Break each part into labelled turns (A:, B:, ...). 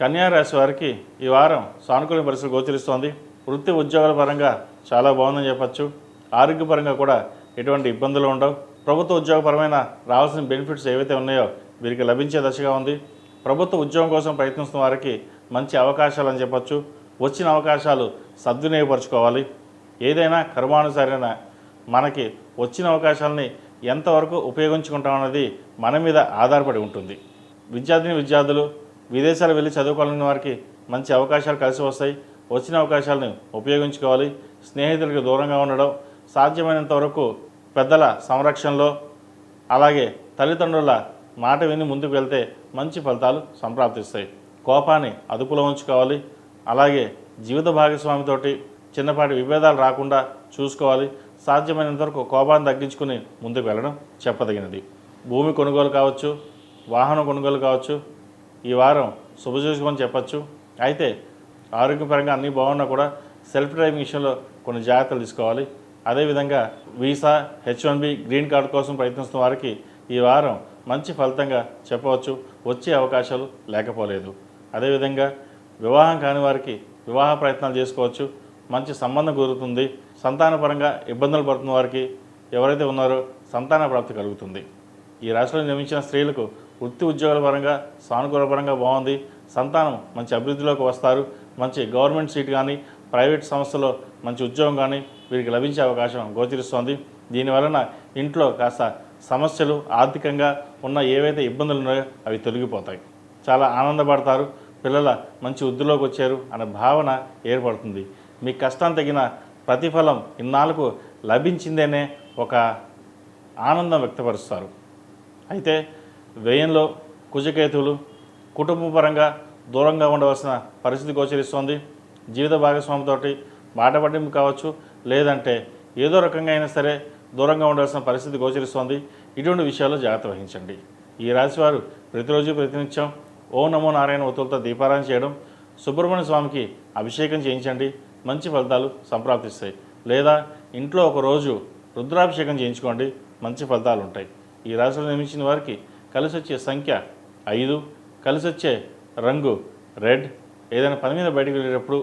A: కన్యా రాశి వారికి ఈ వారం సానుకూల పరిస్థితి గోచరిస్తోంది. వృత్తి ఉద్యోగాల పరంగా చాలా బాగుందని చెప్పచ్చు. ఆరోగ్యపరంగా కూడా ఎటువంటి ఇబ్బందులు ఉండవు. ప్రభుత్వ ఉద్యోగపరమైన రావాల్సిన బెనిఫిట్స్ ఏవైతే ఉన్నాయో వీరికి లభించే దశగా ఉంది. ప్రభుత్వ ఉద్యోగం కోసం ప్రయత్నిస్తున్న వారికి మంచి అవకాశాలు అని చెప్పచ్చు. వచ్చిన అవకాశాలు సద్వినియోగపరచుకోవాలి. ఏదైనా కర్మానుసారైన మనకి వచ్చిన అవకాశాలని ఎంతవరకు ఉపయోగించుకుంటామన్నది మన మీద ఆధారపడి ఉంటుంది. విద్యార్థిని విద్యార్థులు విదేశాలు వెళ్ళి చదువుకోవాలని వారికి మంచి అవకాశాలు కలిసి వస్తాయి. వచ్చిన అవకాశాలను ఉపయోగించుకోవాలి. స్నేహితులకు దూరంగా ఉండడం సాధ్యమైనంత వరకు పెద్దల సంరక్షణలో అలాగే తల్లిదండ్రుల మాట విని ముందుకు వెళ్తే మంచి ఫలితాలు సంప్రాప్తిస్తాయి. కోపాన్ని అదుపులో ఉంచుకోవాలి. అలాగే జీవిత భాగస్వామితోటి చిన్నపాటి విభేదాలు రాకుండా చూసుకోవాలి. సాధ్యమైనంత వరకు కోపాన్ని తగ్గించుకుని ముందుకు వెళ్ళడం చెప్పదగినది. భూమి కొనుగోలు కావచ్చు వాహనం కొనుగోలు కావచ్చు ఈ వారం శుభసూచకమని చెప్పచ్చు. అయితే ఆరోగ్యపరంగా అన్నీ బాగున్నా కూడా సెల్ఫ్ డ్రైవింగ్ విషయంలో కొన్ని జాగ్రత్తలు తీసుకోవాలి. అదేవిధంగా visa H one B green card కోసం ప్రయత్నిస్తున్న వారికి ఈ వారం మంచి ఫలితంగా చెప్పవచ్చు. వచ్చే అవకాశాలు లేకపోలేదు. అదేవిధంగా వివాహం కాని వారికి వివాహ ప్రయత్నాలు చేసుకోవచ్చు. మంచి సంబంధం కుదురుతుంది. సంతానపరంగా ఇబ్బందులు పడుతున్న వారికి ఎవరైతే ఉన్నారో సంతాన ప్రాప్తి కలుగుతుంది. ఈ రాశిలో నిర్మించిన స్త్రీలకు వృత్తి ఉద్యోగాల పరంగా సానుకూల పరంగా బాగుంది. సంతానం మంచి అభివృద్ధిలోకి వస్తారు. మంచి గవర్నమెంట్ సీట్ కానీ ప్రైవేట్ సంస్థలో మంచి ఉద్యోగం కానీ వీరికి లభించే అవకాశం గోచరిస్తోంది. దీనివలన ఇంట్లో కాస్త సమస్యలు ఆర్థికంగా ఉన్న ఏవైతే ఇబ్బందులు ఉన్నాయో అవి తొలగిపోతాయి. చాలా ఆనందపడతారు. పిల్లల మంచి వృద్ధిలోకి వచ్చారు అనే భావన ఏర్పడుతుంది. మీ కష్టం తగిన ప్రతిఫలం ఇన్నాళ్ళకు లభించిందనే ఒక ఆనందం వ్యక్తపరుస్తారు. అయితే వ్యయంలో కుజకేతువులు కుటుంబ పరంగా దూరంగా ఉండవలసిన పరిస్థితి గోచరిస్తోంది. జీవిత భాగస్వామితోటి మాట పట్టింపు కావచ్చు లేదంటే ఏదో రకంగా అయినా సరే దూరంగా ఉండవలసిన పరిస్థితి గోచరిస్తోంది. ఇటువంటి విషయాల్లో జాగ్రత్త వహించండి. ఈ రాశివారు ప్రతిరోజు ప్రతినిత్యం ఓ నమో నారాయణ ఒత్తులతో దీపారాయణ చేయడం సుబ్రహ్మణ్య స్వామికి అభిషేకం చేయించండి. మంచి ఫలితాలు సంప్రాప్తిస్తాయి. లేదా ఇంట్లో ఒక రోజు రుద్రాభిషేకం చేయించుకోండి. మంచి ఫలితాలు ఉంటాయి ఈ రాశిలో నిర్మించిన వారికి కలిసి వచ్చే సంఖ్య ఐదు కలిసి వచ్చే రంగు రెడ్. ఏదైనా పని మీద బయటకు వెళ్ళేటప్పుడు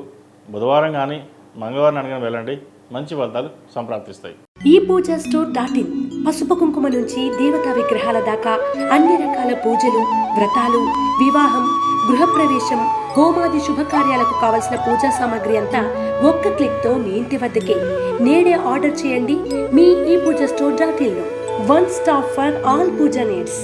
A: బుధవారం కానీ మంగళవారం అనగానే వెళ్ళండి. మంచి ఫలితాలు సంప్రాప్తిస్తాయి.
B: ఈ పూజా స్టోర్ డాట్ ఇన్ పసుపు కుంకుమ నుంచి దేవతా విగ్రహాల దాకా అన్ని రకాల పూజలు వ్రతాలు వివాహం గృహప్రవేశం హోమాది శుభకార్యాలకు కావలసిన పూజా సామాగ్రి అంతా ఒక్క క్లిక్తో మీ ఇంటి వద్దకే. నేడే ఆర్డర్ చేయండి మీ ఈ Pooja store dot in one stop for all Pooja needs.